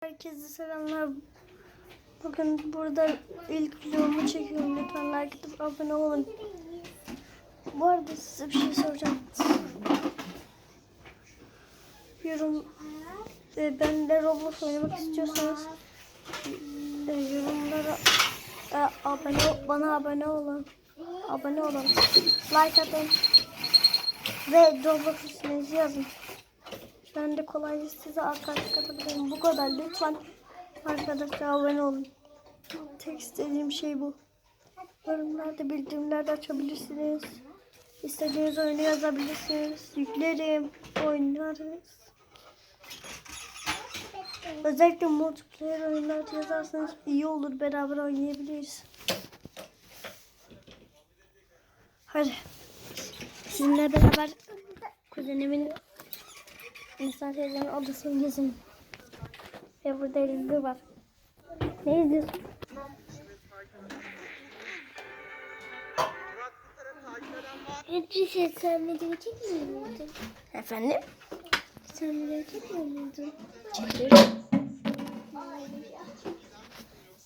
Herkese selamlar. Bugün burada ilk videomu çekiyorum. Lütfen like atıp abone olun. Bu arada size bir şey soracağım. Yorum e, ben de Roblox oynamak istiyorsanız e, yorumlara e, abone bana abone olun. Abone olun. Like atın. Ve Roblox isminizi yazın. Ben de kolayca size arkadaşlık atabilirim. Bu kadar. Lütfen arkadaşlar abone olun. Tek istediğim şey bu. Yorumlarda bildirimler de açabilirsiniz. İstediğiniz oyunu yazabilirsiniz. Yüklerim. Oynarız. Özellikle multiplayer oyunlar yazarsanız iyi olur. Beraber oynayabiliriz. Hadi. Sizinle beraber kuzenimin İnsan teyzemin odasını gezin. Ve burada elinde var. Ne izliyorsun? Hepsi sen video çekmiyor muydun? Efendim? Sen video çekmiyor muydun?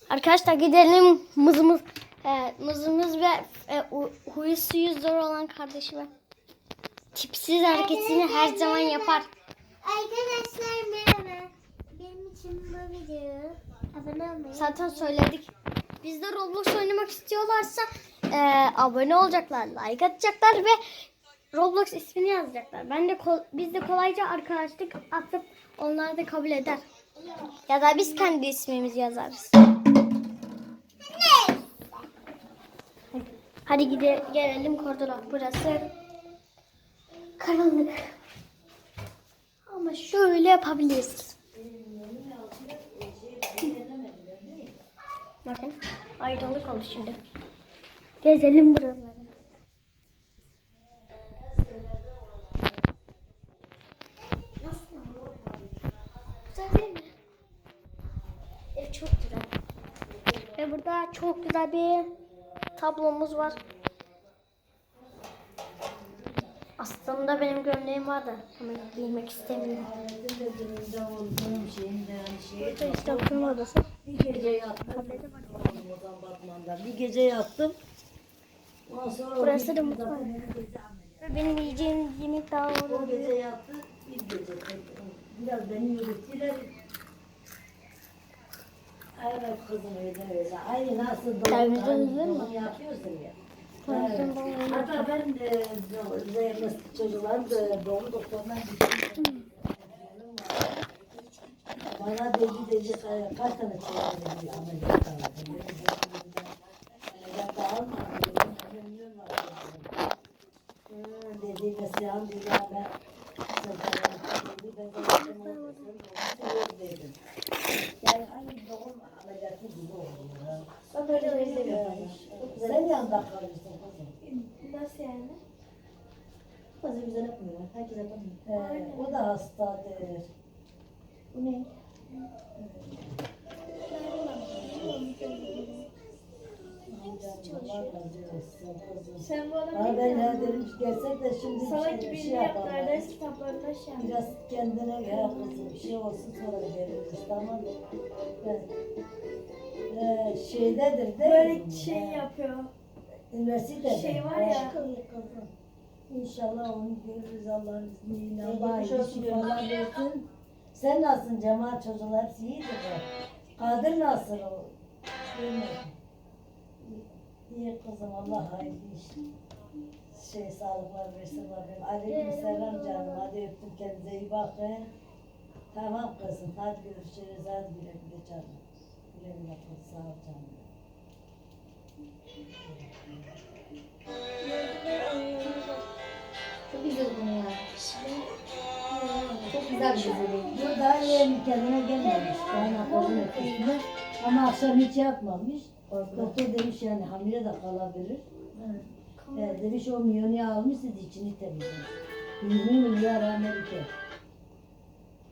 Arkadaşlar gidelim mızımız. E, mızımız ve e, huyu suyu zor olan kardeşime. Tipsiz hareketini her zaman yapar. Arkadaşlar merhaba. Benim için bu video abone olmayı Zaten söyledik. Biz de Roblox oynamak istiyorlarsa e, abone olacaklar, like atacaklar ve Roblox ismini yazacaklar. Ben de biz de kolayca arkadaşlık atıp onlar da kabul eder. Ya da biz kendi ismimizi yazarız. Hadi gide gelelim koridora. Burası karanlık. Ama şöyle yapabiliriz. Bakın aydınlık oldu şimdi. Gezelim buraları. Güzel değil mi? Ev çok güzel. Ve burada çok güzel bir tablomuz var. Aslında benim gömleğim var da ama giymek istemiyorum. Burada işte oturma odası. Bir gece yattım. Bir gece yattım. Burası da mutfak. Ve benim yiyeceğim yemek daha o var. gece yattı. Bir gece Biraz beni yürüttüler. Evet kızım öyle öyle. Aynı nasıl Televizyon izler mi? yapıyorsun ya. Hatta ben de Zeynep çocuklarım da doğum doktoruna gittim. Bana dedi dedi "Ka- kaç tane çocuk dedi ameliyat aldı. Ameliyat alma. Memnun oldum. Hı, Dedi mesela dedi ben dedi ben de dedim, "Doğum dedim. Yani aynı doğum ameliyatı gibi oluyor. Bak öyle öyle Sen yanında kalıyorsun kızım. Nasıl yani? Fazla güzel yapmıyor. Herkes yapamıyor. Ee, o da hastadır. Bu ne? Sen bu adam Bana değil ben mi? ne dedim ki gelsek de şimdi Salak bir şey, gibi bir şey yapalım. yaptılar ders kitaplarında şey yaptı. Biraz kendine gel kızım bir şey olsun sonra veririz tamam mı? Ben, ee, şeydedir değil Böyle mi? şey yapıyor. Üniversitede. Şey var ya. İnşallah onu görürüz Allah'ın izniyle. Allah iyi şifalar versin. Sen nasılsın Cemal çocuklar hepsi iyidir de. Kadir nasıl o? Şey mi? İyi kızım Allah hayırlı iş. Şey sağlıklar versin Rabbim. Aleyküm selam canım. Hadi öptüm kendinize iyi bakın. Tamam kızım. Hadi görüşürüz. Hadi güle güle canım. Güle güle kız. Sağ ol canım. Çok güzel bu ya. Çok güzel bir dizi. Bu daha yeni kendine gelmemiş. Daha kadın ötesinde. Ama akşam hiç yatmamış. Doktor demiş yani hamile de kalabilir. Ee, demiş o miyoni almış siz içini temizlemiş. 20 milyar Amerika.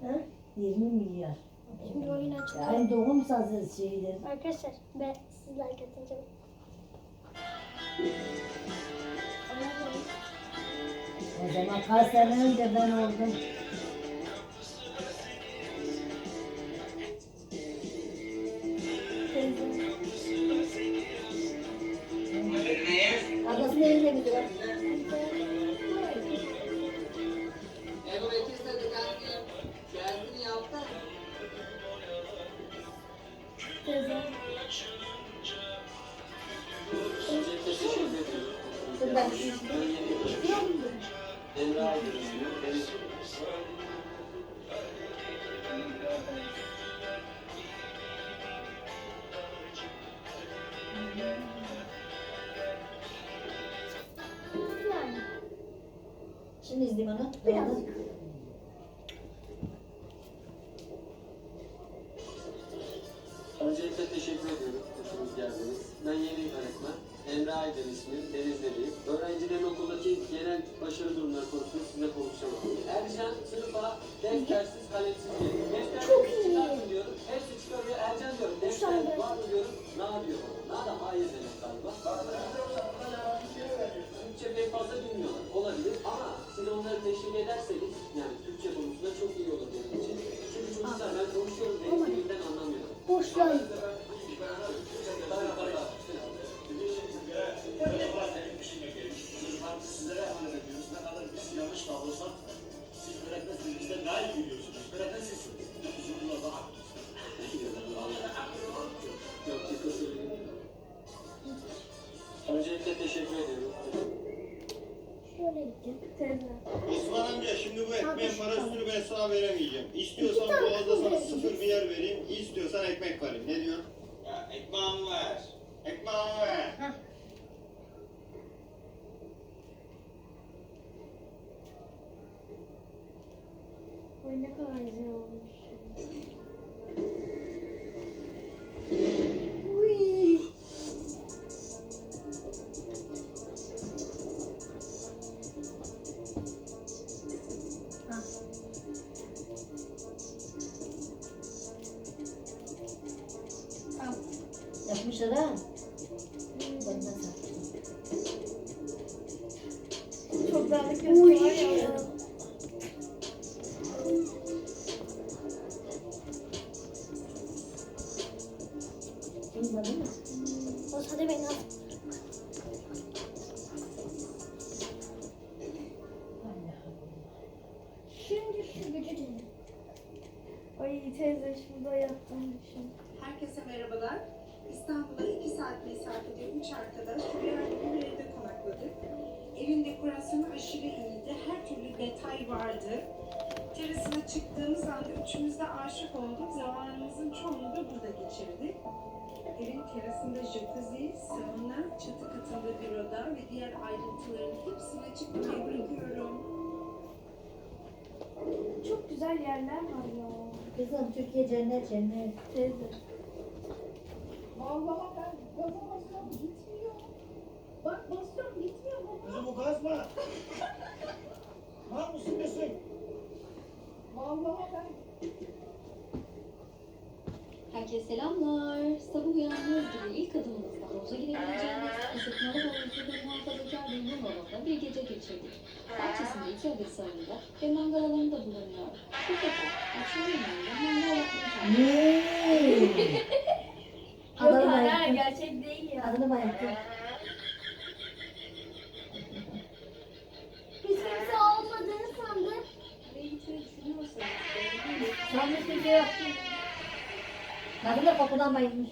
Ha? 20 milyar. Şimdi oyun açalım. Yani doğum sazı şeydir. Arkadaşlar ben siz like atınca O zaman kaç sene önce ben oldum. Şimdi izleyeyim onu. Biraz. Biraz. Öncelikle teşekkür ediyorum. Hepiniz geldiniz. Ben yeni öğretmen. Emre Aydın ismim. Denizliyim. Öğrencilerin okuldaki genel başarı durumları konusunda size konuşacağım. Ercan sınıfa deftersiz kalemsiz geliyor. Deftersiz Çok iyi. çıkartın diyorum. Hepsi çıkarıyor. Ercan diyorum. Defter var mı diyorum. Na diyor. Na da hayır demek galiba. Türkçe pek fazla bilmiyorlar. Olabilir ama siz onları teşvik ederseniz yani Türkçe konusunda çok iyi olur benim için. Çünkü çocuklar ben konuşuyorum ve hiçbirinden anlamıyorum. Boşlar. İstiyorsan boğazda sana sıfır bir yer vereyim. İstiyorsan ekmek vereyim. Ne diyorsun? Ya ekmeğimi ver. Ekmeğimi ver. Ay ne kadar güzel olmuş. Nasıl? Çok dağınık gösteriyor ya. Kimse değil mi? O hadi beni al. Şimdi şu gücü dinle. Ay teyze şurada yattım düşün. Herkese merhabalar. İstanbul'a 2 saat mesafede 3 arkadaş bir yerde bir evde konakladık. Evin dekorasyonu aşırı iyiydi. Her türlü detay vardı. Terasına çıktığımız anda üçümüz de aşık olduk. Zamanımızın çoğunu da burada geçirdik. Evin terasında jacuzzi, sauna, çatı katında bir oda ve diğer ayrıntıların hepsini açıklamaya bırakıyorum. Çok güzel yerler var ya. Kızım Türkiye cennet cennet. Teyze. Vallahi ben basıyorum gitmiyor. Bak basıyorum gitmiyor baba. Kızım bu kazma. Var mısın desin? Vallahi ben Herkese selamlar. Sabah uyandığınız gibi ilk adımımızda havuza girebileceğimiz ısıtmalı havuzlu ve muhafazakar bir havada bir gece geçirdik. Bahçesinde iki adet salonda ve mangal alanı da bulunuyor. Bu sefer akşam yemeğinde mangal yapmayı gerçek değil ya. Adını bayılttım. Hiç kimse olmadığını sandım. Sanmış bir şey yok. Kadın da kokudan bayılmış.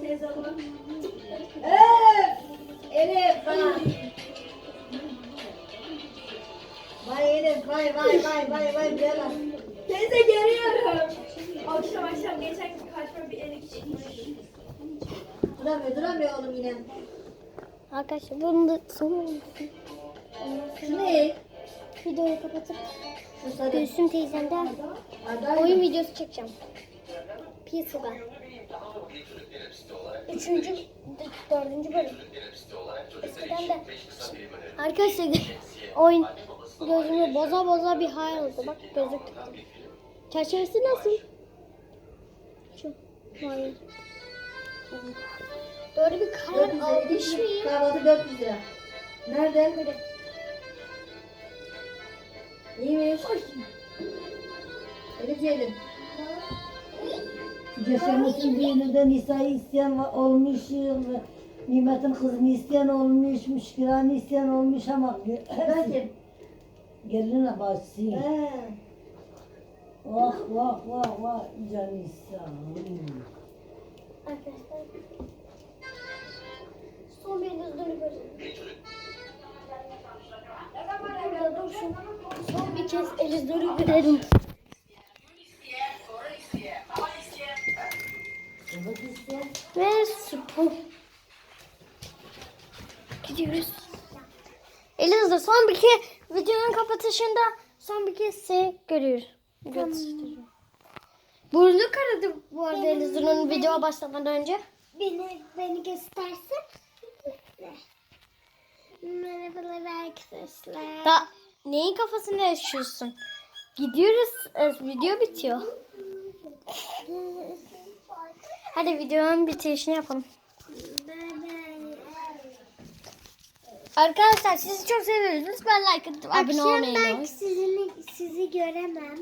Teyze bak. Elif bak. Vay Elif vay vay vay vay vay gel bak. Teyze geliyorum. Akşam akşam geçen gün kaçma bir çıkmış. Duramıyor duramıyor oğlum yine. Arkadaşlar bunu da sonra Şu ne? videoyu kapatıp Şu sarı. Gülsüm teyzemden Aday oyun mı? videosu çekeceğim. Piyasada. Üçüncü, dördüncü bölüm. Eskiden de arkadaşlar oyun gözümü boza boza bir hal oldu. Bak gözlük taktım. Çerçevesi nasıl? Şu. Hayır. Böyle bir 400 kalem lira. almış İki mıyım? Kahvaltı 400 lira. Nerede? Böyle. İyiymiş. Elif Ceylin. Yaşamışın düğününde Nisa'yı isteyen va- olmuş, Nimet'in kızını isteyen olmuş, Müşkiran'ı isteyen olmuş ama hepsi geline bacısı. Vah vah vah vah can İsa. Arkadaşlar. Son bir gözlüğünü göstereyim. Burada dursun. Son bir kez Elizur'u görelim. Ve spor. Gidiyoruz. Elizur son bir kez videonun kapatışında son bir kez seni görüyoruz. Göstereceğim. Burnu karadı bu arada Elizur'un video başlamadan önce. Beni, beni göstersin. Merhabalar arkadaşlar. Da neyin kafasında yaşıyorsun? Gidiyoruz. e, video bitiyor. Hadi videonun bitirişini yapalım. Arkadaşlar sizi çok seviyoruz. Lütfen like atıp abone Akşam olmayı ben unutmayın. sizi, sizi göremem.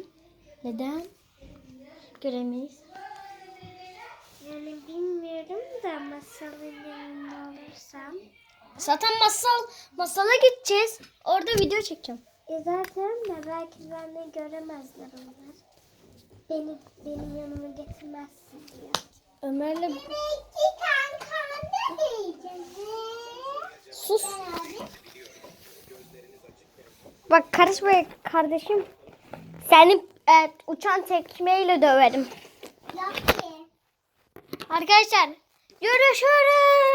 Neden? Göremeyiz. Yani bilmiyorum da masalın yanında olursam. Zaten masal masala gideceğiz. Orada video çekeceğim. E zaten de belki beni göremezler onlar. Beni, benim yanıma getirmezsin diyor. Ömer'le Peki kanka ne diyeceğiz? sus. Bak karışma kardeşim. Seni e, uçan tekmeyle döverim. Arkadaşlar görüşürüz.